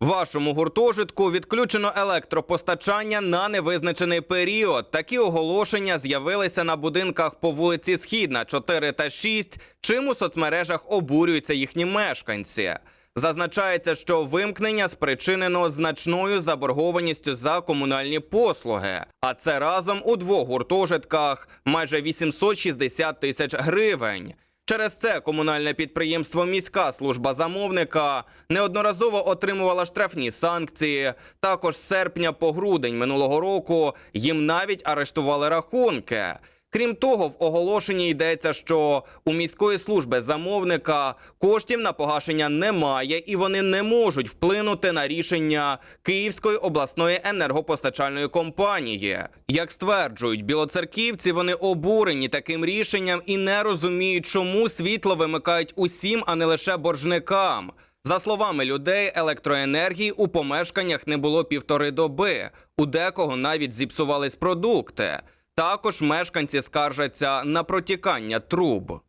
Вашому гуртожитку відключено електропостачання на невизначений період. Такі оголошення з'явилися на будинках по вулиці Східна 4 та 6, чим у соцмережах обурюються їхні мешканці. Зазначається, що вимкнення спричинено значною заборгованістю за комунальні послуги, а це разом у двох гуртожитках майже 860 тисяч гривень. Через це комунальне підприємство Міська служба замовника неодноразово отримувала штрафні санкції. Також з серпня по грудень минулого року їм навіть арештували рахунки. Крім того, в оголошенні йдеться, що у міської служби замовника коштів на погашення немає, і вони не можуть вплинути на рішення Київської обласної енергопостачальної компанії. Як стверджують білоцерківці, вони обурені таким рішенням і не розуміють, чому світло вимикають усім, а не лише боржникам. За словами людей, електроенергії у помешканнях не було півтори доби. У декого навіть зіпсувались продукти. Також мешканці скаржаться на протікання труб.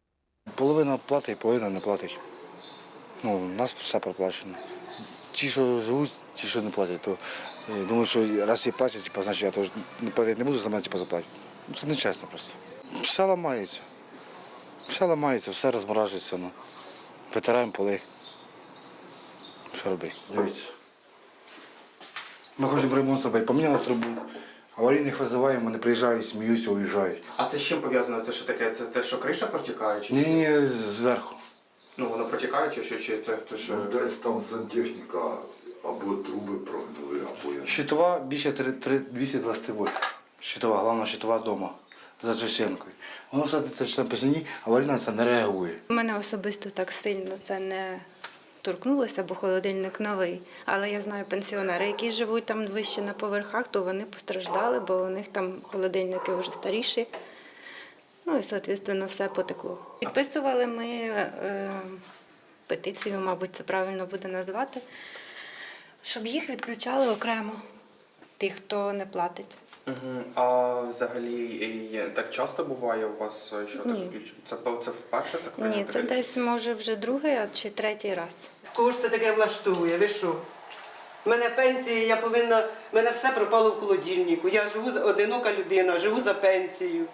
Половина платить, половина не платить. Ну, у нас все проплачено. Ті, що живуть, ті, що не платять, то е, думаю, що раз і платять, типу, значить я теж не платити не буду, за мене типу, заплатять. Ну, Це нечесно просто. Все ламається. Все ламається, все розморажується. Ну. Витираємо поли. Що робити? Дивіться. Ми хочемо ремонт зробити, поміняли трубу. Аварійних визиваємо, вони приїжджають, сміються, уїжджають. А це з чим пов'язано? Це що таке? Це те, що криша протікає? Чи Ні, ні, зверху. ну воно протікає, чи що чи це те, що Ну, Десь там сантехніка або труби прогнили, або я. Щитова більше 3, 3, 220 вольт. Щитова, головна щитова вдома за Священкою. Воно все це ж по стіні, аварійна це не реагує. У мене особисто так сильно це не торкнулося, бо холодильник новий. Але я знаю пенсіонери, які живуть там вище на поверхах, то вони постраждали, бо у них там холодильники вже старіші. Ну і, соответственно, все потекло. Підписували ми е, петицію, мабуть, це правильно буде назвати, щоб їх відключали окремо, тих, хто не платить. Угу. А взагалі е, так часто буває у вас, е, що так Ні. Це це вперше так Ні, це рішення? десь може вже другий а чи третій раз. Кого ж це таке влаштовує? Ви що? У мене пенсія, я повинна. У мене все пропало в холодильнику. Я живу за- одинока людина, живу за пенсію.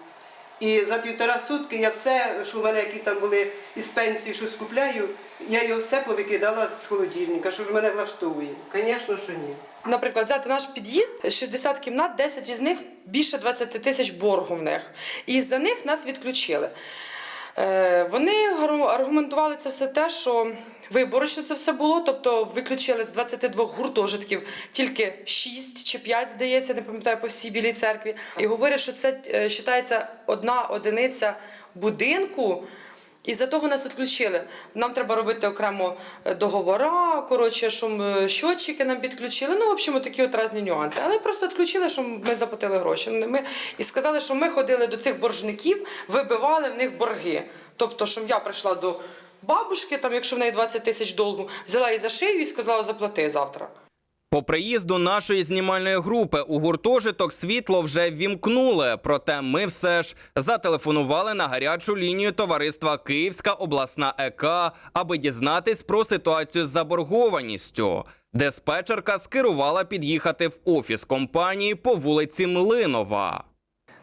І за півтора сутки я все, що в мене які там були із пенсії, що скупляю, я його все повикидала з холодильника. Що ж мене влаштовує? Звісно, що ні. Наприклад, взяти наш під'їзд, 60 кімнат, 10 із них більше 20 тисяч боргу в них. І за них нас відключили. Е, Вони аргументували це все те, що виборочно це все було, тобто виключили з 22 гуртожитків тільки 6 чи 5, здається, не пам'ятаю, по всій білій церкві. І говорять, що це е, вважається одна одиниця будинку. І за того нас відключили. Нам треба робити окремо е, договора, коротше, що м, щотчики нам підключили. Ну, в общем, такі от різні нюанси. Але просто відключили, що ми заплатили гроші. Ми, і сказали, що ми ходили до цих боржників, вибивали в них борги. Тобто, що я прийшла до бабушки, там, якщо в неї 20 тисяч долгу, взяла її за шию і сказала, заплати завтра. По приїзду нашої знімальної групи у гуртожиток світло вже вімкнули. Проте ми все ж зателефонували на гарячу лінію товариства Київська обласна ЕК, аби дізнатись про ситуацію з заборгованістю. Диспетчерка скерувала під'їхати в офіс компанії по вулиці Млинова.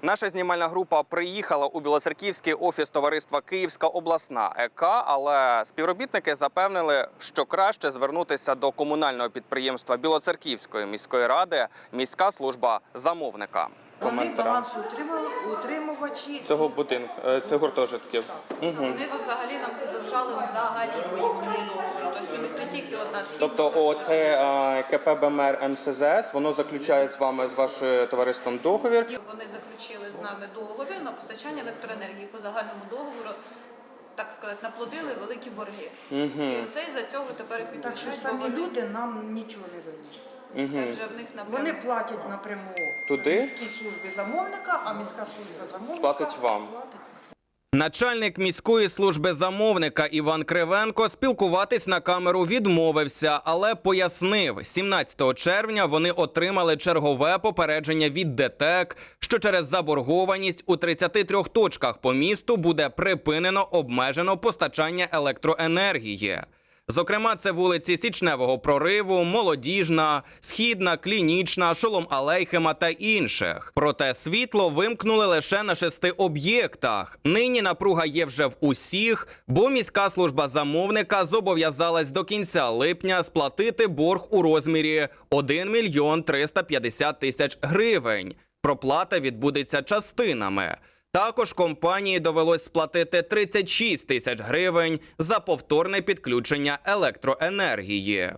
Наша знімальна група приїхала у Білоцерківський офіс товариства Київська обласна ЕК, але співробітники запевнили, що краще звернутися до комунального підприємства Білоцерківської міської ради міська служба замовника. Вони балансоутримувачі цього будинку, е, цих гуртожитків. Вони взагалі нам задовжали взагалі по їхньому договору. Тобто у них не тільки одна східна. Тобто, оце е, КП БМР МСЗС, воно заключає з вами з вашим товариством договір. Вони заключили з нами договір на постачання електроенергії по загальному договору. Так сказати, наплодили великі борги. І оце із-за цього тепер їх так що відключають, самі люди нам нічого не винні. Це вже в них напряму. Вони платять напряму Туди? міській службі замовника, а міська служба замовника Платить вам. платить. Начальник міської служби замовника Іван Кривенко спілкуватись на камеру відмовився, але пояснив, 17 червня вони отримали чергове попередження від ДТЕК, що через заборгованість у 33 точках по місту буде припинено обмежено постачання електроенергії. Зокрема, це вулиці Січневого прориву, Молодіжна, Східна, Клінічна, Шолом Алейхема та інших. Проте світло вимкнули лише на шести об'єктах. Нині напруга є вже в усіх, бо міська служба замовника зобов'язалась до кінця липня сплатити борг у розмірі 1 мільйон 350 тисяч гривень. Проплата відбудеться частинами. Також компанії довелось сплатити 36 тисяч гривень за повторне підключення електроенергії.